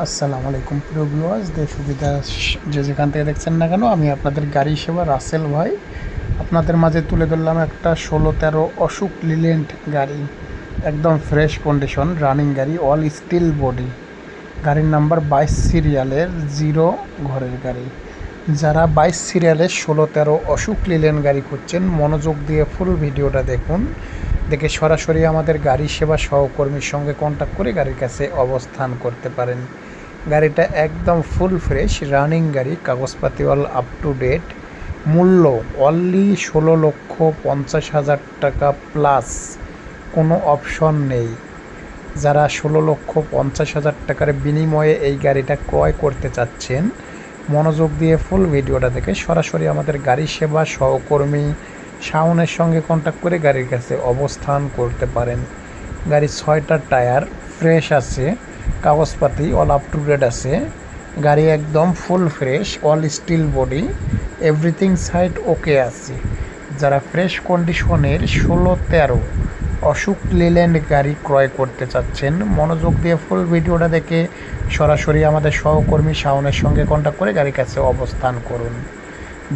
আসসালামু আলাইকুম প্রিয় ভিউয়ার্স দেশ সুবিধা যে যেখান থেকে দেখছেন না কেন, আমি আপনাদের গাড়ি সেবা রাসেল ভাই। আপনাদের মাঝে তুলে ধরলাম একটা ষোলো তেরো অশোক লিলেন্ট গাড়ি। একদম ফ্রেশ কন্ডিশন রানিং গাড়ি অল স্টিল বডি গাড়ির নাম্বার বাইশ সিরিয়ালের জিরো ঘরের গাড়ি। যারা বাইশ সিরিয়ালের ষোলো তেরো অশোক লিলেন গাড়ি খুঁজছেন, মনোযোগ দিয়ে ফুল ভিডিওটা দেখুন। দেখে সরাসরি আমাদের গাড়ি সেবা সহকর্মীর সঙ্গে কন্ট্যাক্ট করে গাড়ির কাছে অবস্থান করতে পারেন। গাড়িটা একদম ফুল ফ্রেশ রানিং গাড়ি কাগজপাতি অল আপ টু ডেট মূল্য অনলি ষোলো লক্ষ পঞ্চাশ হাজার টাকা প্লাস কোনো অপশন নেই। যারা ষোলো লক্ষ পঞ্চাশ হাজার টাকার বিনিময়ে এই গাড়িটা ক্রয় করতে চাচ্ছেন, মনোযোগ দিয়ে ফুল ভিডিওটা দেখে সরাসরি আমাদের গাড়ি সেবা সহকর্মী শাওনের সঙ্গে কন্ট্যাক্ট করে গাড়ির কাছে অবস্থান করতে পারেন। গাড়ির ছয়টা টায়ার ফ্রেশ আছে, কাগজপাতি অল আপ টু ডেট আছে। গাড়ি একদম full fresh all steel body everything side okay আছে। যারা ফ্রেশ কন্ডিশনের ষোলো তেরো অশোক লিল্যান্ড গাড়ি ক্রয় করতে চাচ্ছেন, মনোযোগ দিয়ে ফুল ভিডিওটা দেখে সরাসরি আমাদের সহকর্মী শাওনের সঙ্গে কন্ট্যাক্ট করে গাড়ির কাছে অবস্থান করুন।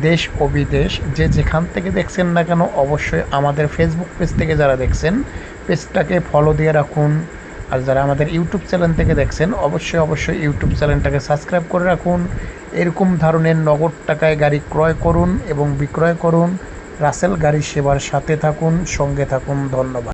দেশ ও বিদেশ, যে যেখান থেকে দেখছেন না কেন অবশ্যই আমাদের ফেসবুক পেজ থেকে যারা দেখছেন পেজটাকে ফলো দিয়ে রাখুন। আর যারা আমাদের ইউটিউব চ্যানেল থেকে দেখছেন, অবশ্যই অবশ্যই ইউটিউব চ্যানেলটাকে সাবস্ক্রাইব করে রাখুন। এরকম ধরনের নগদ টাকায় গাড়ি ক্রয় করুন এবং বিক্রয় করুন। রাসেল গাড়ি সেবার সাথে থাকুন, সঙ্গে থাকুন। ধন্যবাদ।